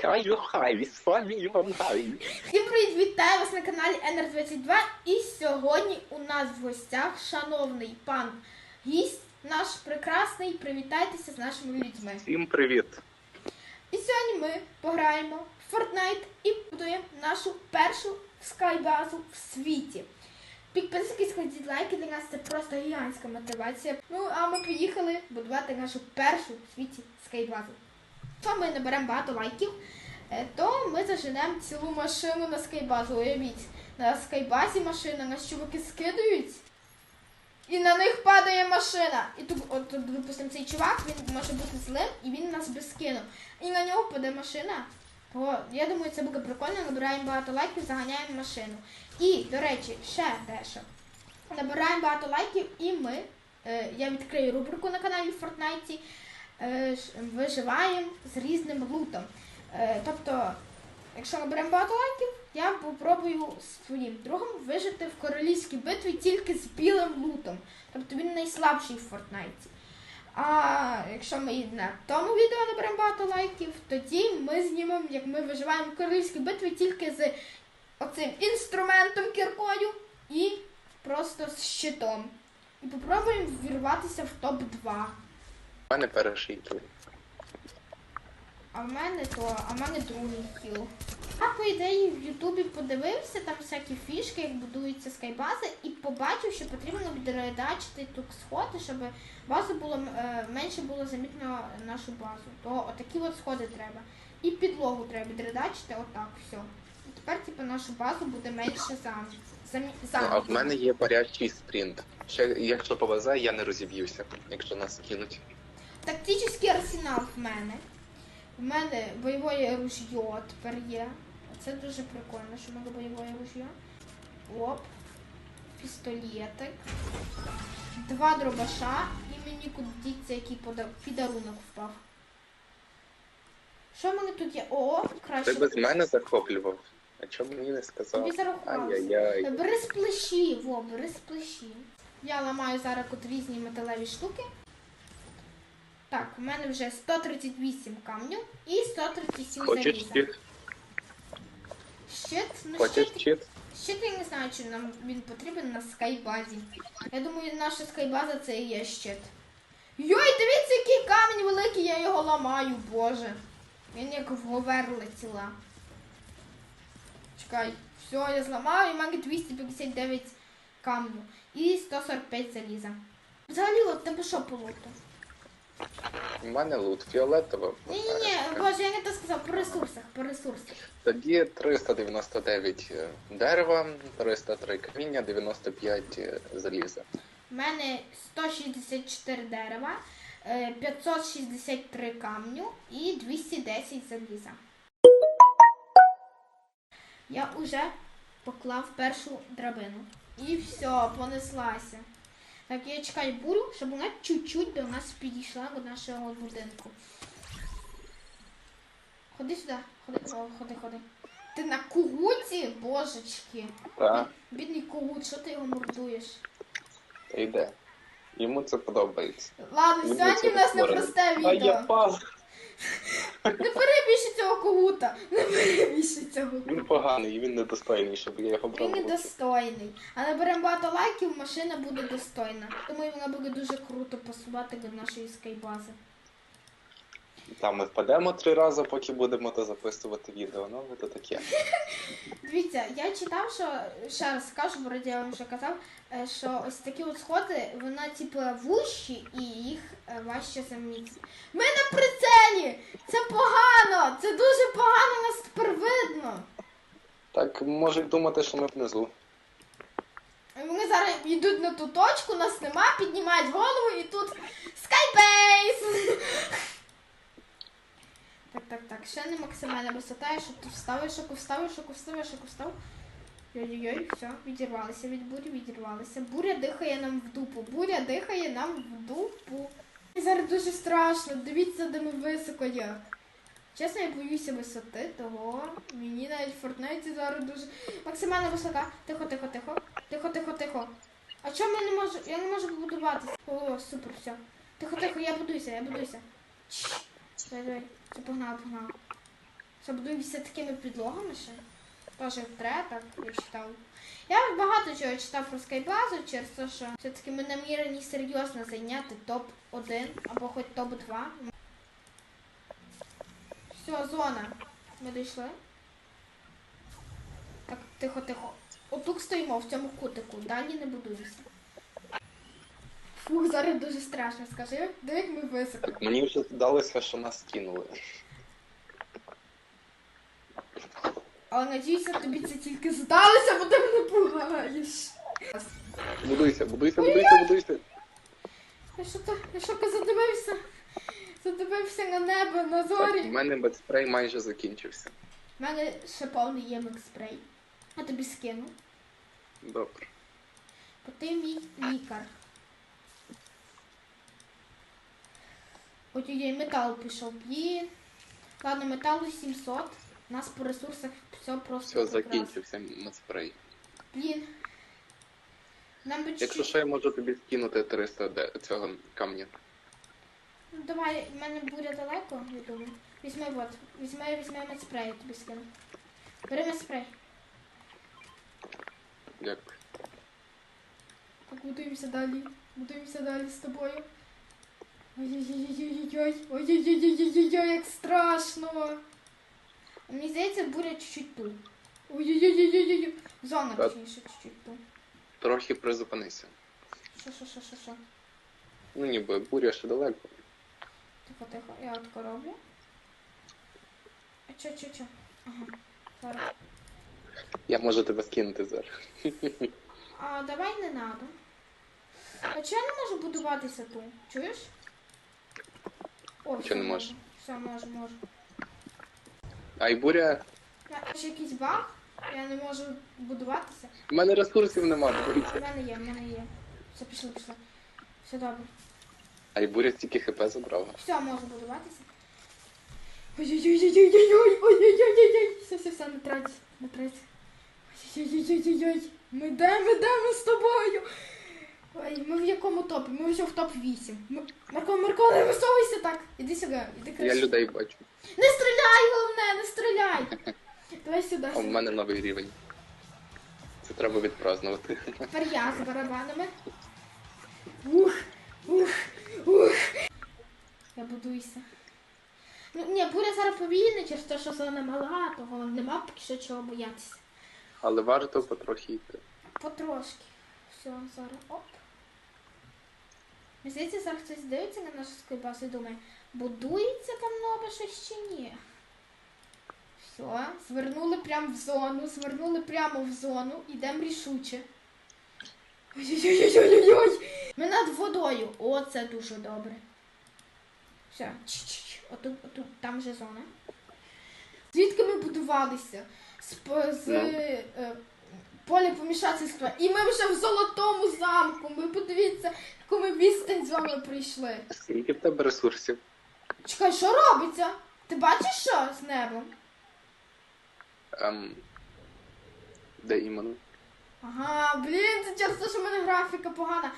Хай, хай, з вами вам хай. Всім привіт, вітаю вас на каналі NR22 і сьогодні у нас в гостях шановний пан гість, наш прекрасний, привітайтеся з нашими людьми. Всім привіт. І сьогодні ми пограємо в Fortnite і будуємо нашу першу скайбазу в світі. Підписуйтесь, кладіть лайки, для нас це просто гігантська мотивація. Ну, а ми поїхали будувати нашу першу в світі скайбазу. Якщо ми наберемо багато лайків, е, то ми заженемо цілу машину на скайбазу. Уявіть, на скайбазі машина, нас чуваки скидують. І на них падає машина. І тут, от, тут, допустимо, цей чувак, він може бути злим, і він нас би скинув. І на нього паде машина. О, я думаю, це буде прикольно. Набираємо багато лайків, заганяємо машину. І, до речі, ще дещо. Набираємо багато лайків, і ми. Е, я відкрию рубрику на каналі в Fortnite. Е, виживаємо з різним лутом. Е, тобто, якщо наберемо багато лайків, я попробую своїм другом вижити в королівській битві тільки з білим лутом. Тобто він найслабший в Фортнайті. А якщо ми на тому відео наберемо багато лайків, тоді ми знімемо, як ми виживаємо в королівській битві тільки з оцим інструментом кіркою і просто з щитом. І попробуємо ввірватися в топ-2. У мене перший кіл. А в мене то, а в мене другий кіл. Я, по ідеї, в Ютубі подивився там всякі фішки, як будуються скайбази, і побачив, що потрібно відредачити тут сходи, щоб базу було е, менше було замітно нашу базу. То отакі от сходи треба. І підлогу треба відредачити, отак, все. І тепер, типу, нашу базу буде менше зам... замі... Ну, а в мене є парячий спринт. Ще, якщо повезе, я не розіб'юся, якщо нас кинуть. Тактичний арсенал в мене. В мене бойове ружьо тепер є. Це дуже прикольно, що в мене бойове ружьо. Оп. Пістолетик. Два дробаша і мені куди діться, який підарунок впав. Що в мене тут є? О, Ти без мене захоплював. А чому мені не сказав? Тобі зарахувалося. Ай-яй-яй. Бери сплеші, во, бери сплеші. Я ламаю зараз от різні металеві штуки. Так, у мене вже 138 камню і 137 Хочеш заліза. чіт? Щит, ну Хочеш щит, щит я не знаю, чи нам він потрібен на скайбазі. Я думаю, наша скайбаза це і є щит. Йой, дивіться, який камінь великий, я його ламаю, боже. Він як в говер летіла. Чекай, все, я зламаю, і в 259 камню. І 145 заліза. Взагалі, от тебе що по луту? У мене лут фіолетово. Ні-ні-ні, боже, я не то сказав, по ресурсах, по ресурсах. Тоді 399 дерева, 303 каміння, 95 заліза. У мене 164 дерева, е, 563 камню і 210 заліза. Я уже поклав першу драбину. І все, понеслася. Так, я чекаю бурю, щоб вона чуть-чуть до нас підійшла до нашого будинку. Ходи сюди, ходи, ходи, ходи. Ти на кугуті? Божечки. Так, Бідний кугут, що ти його мордуєш? йде. Йому це подобається. Ладно, Йому сьогодні це в нас створено. відео. А я пав. Не перебільши цього когута. Не перебільши цього. Він поганий, він недостойний, щоб я його Він недостойний. А беремо багато лайків, машина буде достойна. Думаю, вона буде дуже круто пасувати до нашої скайбази. Там ми впадемо три рази, поки будемо то записувати відео. Ну, це таке. Дивіться, я читав, що ще раз скажу, бо я вам вже казав, е, що ось такі от сходи, вона типу вущі і їх е, важче замітити. Ми на прицелі! Це погано! Це дуже погано, нас тепер видно. Так можуть думати, що ми внизу. Вони зараз йдуть на ту точку, нас нема, піднімають голову і тут скайбейс! Так, так, так, ще не максимальна висота, я щоб тут вставив, шоку вставив, шоку вставив, шоку встав. Йой-йой, все, відірвалися від бурі, відірвалися. Буря дихає нам в дупу. Буря дихає нам в дупу. І Зараз дуже страшно, дивіться, де ми високо є. Чесно, я боюся висоти, того мені навіть в Фортнайті зараз дуже. Максимальна висота. Тихо, тихо, тихо. Тихо, тихо, тихо. А чому я не можу? Я не можу побудуватися. О, супер, все. Тихо, тихо, я будуюся, я будуюся. Чш. Давай, давай. Все, погнали, погнали. Це будуємося такими підлогами ще. Теж треба, так, я читав. Я багато чого читав про скайбазу через те, що все-таки ми намірені серйозно зайняти топ-1 або хоч топ-2. Все, зона. Ми дійшли. Так, тихо, тихо. Отут стоїмо в цьому кутику, далі не будуємося. Фух, зараз дуже страшно, скажи, де як ми високо. Мені вже здалося, що нас кинули. Але надіюся, тобі це тільки здалося, бо ти мене пугаєш. Будуйся, будуйся, будуйся, будуйся. Я що то, я що то задивився? Задивився на небо, на зорі. в мене бетспрей майже закінчився. У мене ще повний є спрей. Я тобі скину. Добре. Бо ти мій лікар. Є метал пішов. Блін. Ладно, металу 700. У нас по ресурсах все просто. Все, прекрасно. закінчився бетспрей. Блін. Нам би Якщо чуть-чуть... що, я можу тобі скинути 300 де- цього камня. Ну, давай, в мене буря далеко, я думаю. Візьми вот. Візьми, візьми медспрей, я тобі скину. Бери медспрей. Дякую. Так, будуємося далі. Будуємося далі з тобою. Ой-ой-ой-ой-ой-ой. Ой-ой-ой-ой-ой, як страшно. Мені здається, буря чуть-чуть тут. Ой-ой-ой-ой-ой. Зона, Так. точніше, чуть-чуть тут. Трохи призупинися. Що, що, що, що, що? Ну ніби буря ще далеко. Тихо, тихо, я отко роблю. А чо, чо, чо? Ага, зараз. Я можу тебе скинути зараз. А давай не надо. А чого я не можу будуватися тут? Чуєш? О, Чого все не можеш? Все, можу, можу. А й буря. Я- Ще якийсь баг? Я не можу будуватися. В мене ресурсів нема, У мене є, в мене є. Все, пішло, пішло. Все добре. А й буря стільки хп забрала. Все, можу будуватися. Ой-ой-ой-ой-ой-ой, ой-ой-ой-ой-ой. Все, все, все, не трать, не трать. Ой-ой-ой-ой-ой. Ми де, ми де, ми з тобою. Ой, ми в якому топі? Ми вже в топ-8. Ми... Марко, Марко, не висовуйся так. Іди сюди, іди Я краще. людей бачу. Не стріляй, головне, не стріляй. Давай сюди. А в мене новий рівень. Це треба відпразнувати. Тепер я з барабанами. Ух, ух, ух. Я будуюся. Ну, ні, буря зараз повільна, через те, що зона мала, того нема поки що чого боятися. Але варто потрохи йти. Потрошки. Все, зараз. Оп. Здається, зараз хтось дивиться на нашу скайбасу і думає, будується там нове щось чи ні. Все, звернули прямо в зону, звернули прямо в зону, йдемо рішуче. Ой-ой-ой-ой-ой-ой! Ми над водою. О, це дуже добре. Все, отут, отут, там же зона. Звідки ми будувалися? З, п- з Поля помішательства. І ми вже в золотому замку. Ми подивіться, яку ми відстань з вами прийшли. Скільки в тебе ресурсів? Чекай, що робиться? Ти бачиш що з небом? Ем... Де іменно? Ага, блін, це через те, що в мене графіка погана.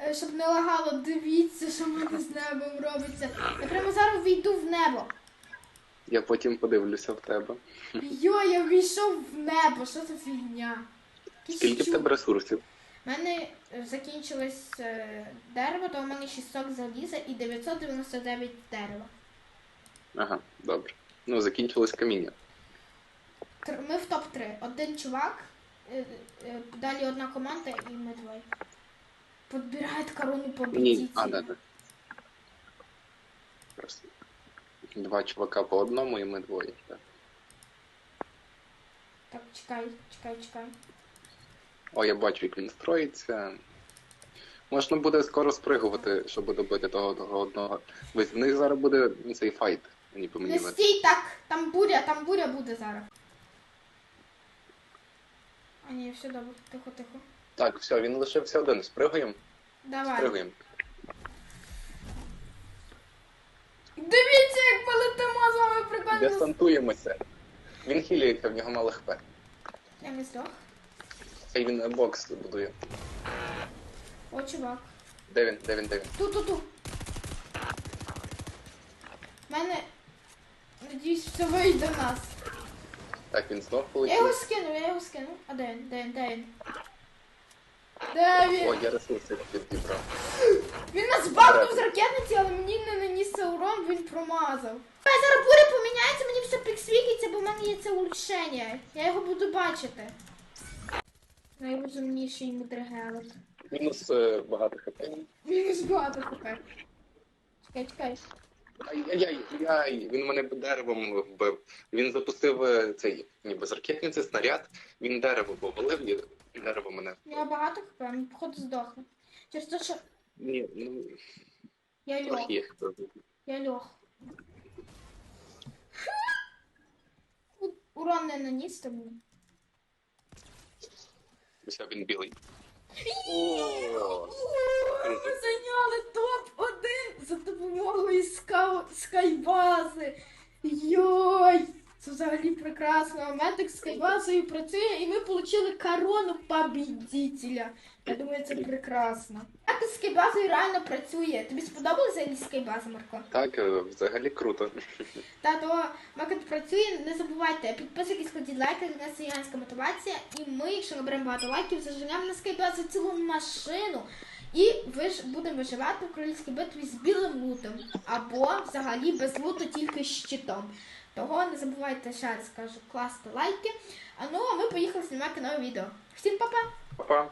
Е, Щоб не лагало, дивіться, що в мене з небом робиться. Я прямо зараз війду в небо. Я потім подивлюся в тебе. Йо, я війшов в небо, що за фігня? Скільки в тебе ресурсів? У мене е, закінчилось е, дерево, то у мене 600 заліза і 999 дерева. Ага, добре. Ну, закінчилось каміння. Ми в топ-3. Один чувак, е, далі одна команда і ми двоє. Подбирають корону Ні, победителя. а, да, да. Просто. Два чувака по одному і ми двоє. Так. Так, чекай, чекай, чекай. О, я бачу, як він строїться. Можна буде скоро спригувати, щоб добити того, того одного. Ось в них зараз буде цей файт. Мені по мені Не видно. стій так, там буря, там буря буде зараз. А ні, все добре, тихо, тихо. Так, все, він лишився один. Спригуємо? Давай. Спригуємо. Дивіться, як ми летимо з вами прикольно. Десантуємося. Він хілюється, в нього мало хп. Я не здох. Хай він бокс будує. О, чувак. Де він? Де він? Де він? Ту, ту, ту. Мене надіюсь, все вийде в нас. Так, він знов Я його скину, я його скину. А де він? Де він? Де він? Де він? О, я ресурси підібрав. Він нас бахнув з ракетниці, але мені не наніс урон, він промазав. А зараз буря поміняється, мені все підсвітиться, бо в мене є це улучшення. Я його буду бачити. Найрозумніший мудрегелик. Мінус е, багато хп. Мінус багато тепер. Чекай, чекай. Ай-яй-яй, він мене деревом вбив. Він запустив е, цей ніби з ракетниці снаряд, він дерево повалив і дерево мене. Я багато хп, мені походу здохне. Через те, що Ні, ну я льох. є. Я льох. Урон не наніс тому. Ось він білий. Прекрасно. Медик з скайбазою працює і ми отримали корону побідителя. Я думаю, це прекрасно. Як з скайбазою реально працює? Тобі сподобалася взагалі скайбаза, Марко? Так, е, взагалі круто. Та то Макет працює, не забувайте, підписуйтесь, кладіть лайки, для нас янська мотивація. І ми, якщо наберемо багато лайків, заженемо на скайбазі цілу машину. І ви ж будемо виживати в королівській битві з білим лутом. Або взагалі без луту тільки з щитом. Того не забувайте ще раз кажу, класти лайки. А ну а ми поїхали знімати нове відео. Всім па-па! Па-па.